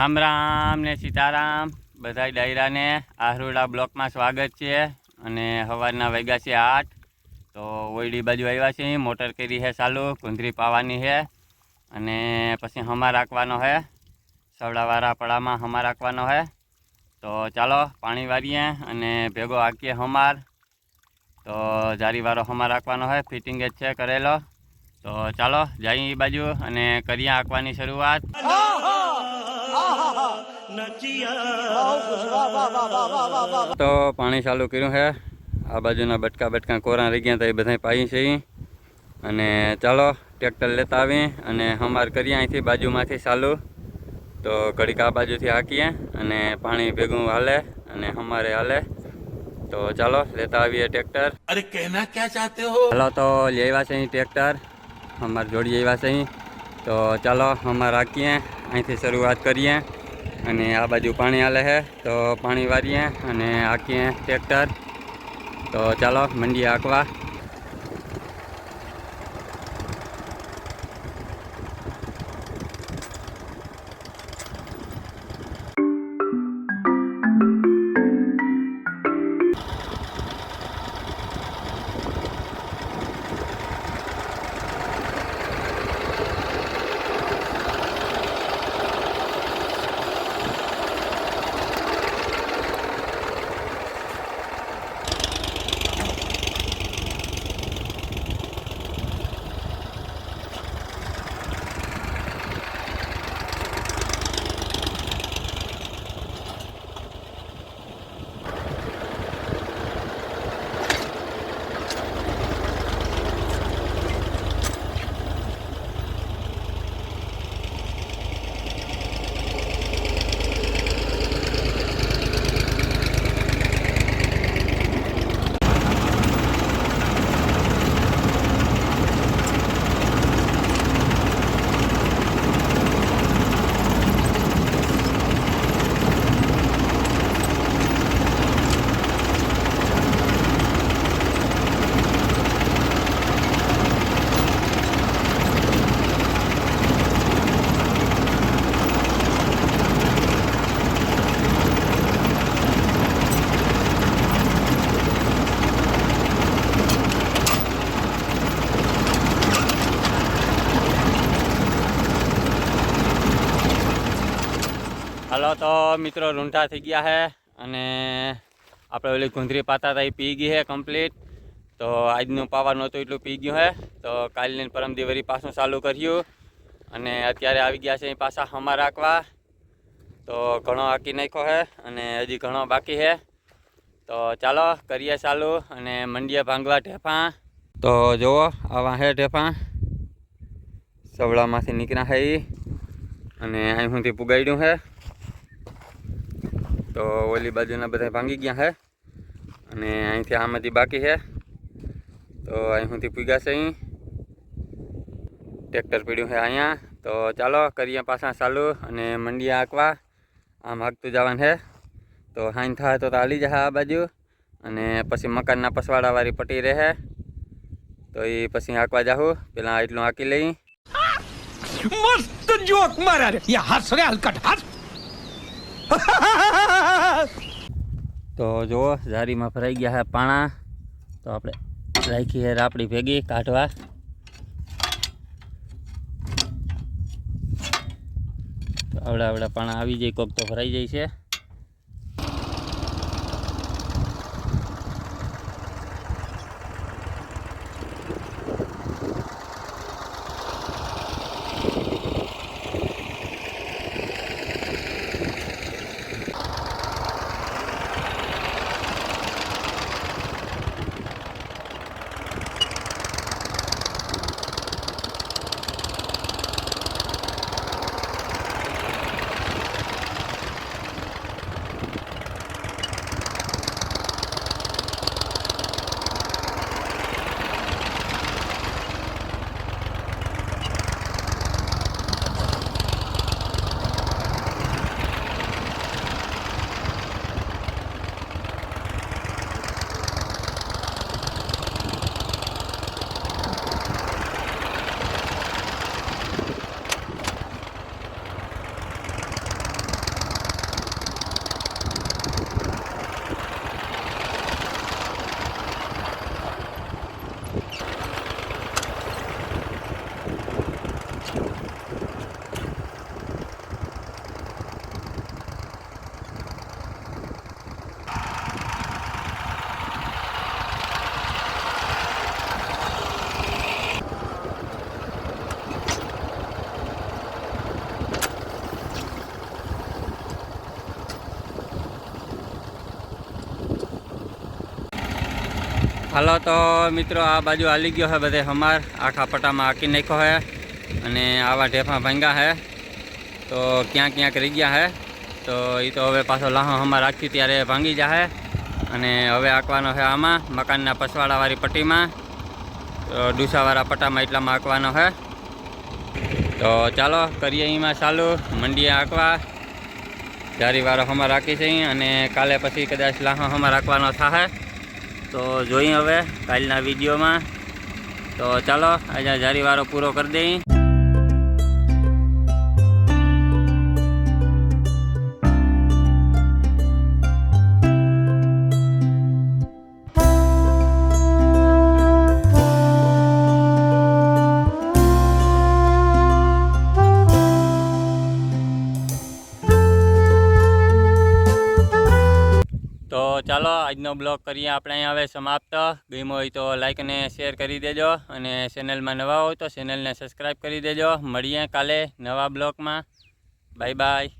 રામ રામ ને સીતારામ. બધાય ડાયરાને આહરોડા બ્લોકમાં સ્વાગત છે અને સવારના વાગ્યા છે આઠ. તો ઓયડી બાજુ આવ્યા છે, મોટર કરી છે ચાલુ કુંદરી પાવાની છે અને પછી હમા રાખવાનો છે સવડાવાળા પડામાં હમા રાખવાનો છે તો ચાલો પાણી વારીએ અને ભેગો આંકીએ હમાર. તો જારીવાળો હમા રાખવાનો છે ફિટિંગ જ છે કરેલો. તો ચાલો એ બાજુ અને કરીએ હાંકવાની શરૂઆત. તો પાણી ચાલુ કર્યું છે આ બાજુના બટકા બટકા કોરા રહી ગયા હતા એ બધા પાઈ છે અને ચાલો ટ્રેક્ટર લેતા આવી અને હમાર કરીએ અહીંથી બાજુમાંથી ચાલુ. તો ઘડીક આ બાજુથી હાકીએ અને પાણી ભેગું હાલે અને હમારે હાલે. તો ચાલો લેતા આવીએ ટ્રેક્ટર. અરે કહેના ક્યાં ચાહતે હો? ચાલો તો લેવા છે અહીં ટ્રેક્ટર. અમાર જોડી આવ્યા છે તો ચાલો હમાર રાખીએ અહીંથી શરૂઆત કરીએ. અને આ બાજુ પાણી હાલે છે. તો પાણી વારીએ અને આંકીએ ટ્રેક્ટર. તો ચાલો, મંડી હાંકવા. તો મિત્રો રૂંઢા થઈ ગયા છે અને આપણે ઓલી ગુંદરી પાતા હતા એ પી ગઈ છે કમ્પ્લીટ તો આજનું પાવર નહોતું એટલું પી ગયું છે તો કાલની ને પરમદી વરી પાછું ચાલુ કર્યું. અને અત્યારે આવી ગયા છે એ પાછા હમા રાખવા. તો ઘણો આંકી નાખ્યો છે અને હજી ઘણો બાકી છે તો ચાલો, કરીએ ચાલુ અને મંડીએ ભાંગવા ઢેફા. તો જુઓ આવા છે ઢેફા. સવડામાંથી નીકળ્યા છે અને અહીં સુધી પુગાડ્યું છે તો ઓલી બાજુના બધા ભાંગી ગયા હે. અને અહીંથી આમાંથી બાકી છે તો અહીં સુધી પૂગ્યા છે અહીં. ટ્રેક્ટર પીડ્યું છે અહીંયા. તો ચાલો કરીએ પાછા ચાલુ અને મંડી આંકવા. આમ હાંકતું જવાનું છે તો હાઈન થાય તો હાલી જશે આ બાજુ. અને પછી મકાનના પસવાડાવાળી પટી રહે. તો એ પછી હાંકવા જાઉં પેલા એટલું હાંકી લઈ. મસ્ત જોક મારા રે. યા હસ રે હલકટ. હસ તો જુઓ, ઝારીમાં ભરાઈ ગયા છે પાણા. તો આપણે રાખી છે રાપડી ભેગી, કાઢવા. આવડા આવડા પાણા આવી જાય, કોક તો ભરાઈ જાય છે. હાલો તો મિત્રો, આ બાજુ હાલી ગયો છે બધે હમાર. આખા પટામાં આંકી નાખ્યો છે અને આવા ઢેફા ભાંગ્યા છે તો ક્યાંક ક્યાંક રહી ગયા છે તો એ તો હવે પાછો લાહો હમાર આખી ત્યારે ભાંગી જશે અને હવે આંકવાનો છે આમાં, મકાનના પસવાડાવાળી પટ્ટીમાં. તો ડુસાવાળા પટ્ટામાં એટલામાં આંકવાનો છે તો ચાલો, કરીએ એમાં ચાલુ, મંડીએ આંકવા જારીવાળો હમા રાખી છે અને કાલે પછી કદાચ લાહો હમા રાખવાનો થશે તો જોઈએ હવે કાલના વિડીયોમાં. તો ચાલો આજે જારીવાળો પૂરો કરી દઈએ. આજનો બ્લોગ કરીએ આપણે અહીંયા હવે સમાપ્ત. ગમ્યો હોય તો લાઇક અને શેર કરી દેજો અને ચેનલમાં નવા હોય તો ચેનલને સબસ્ક્રાઈબ કરી દેજો. મળીએ કાલે નવા બ્લોગમાં. Bye bye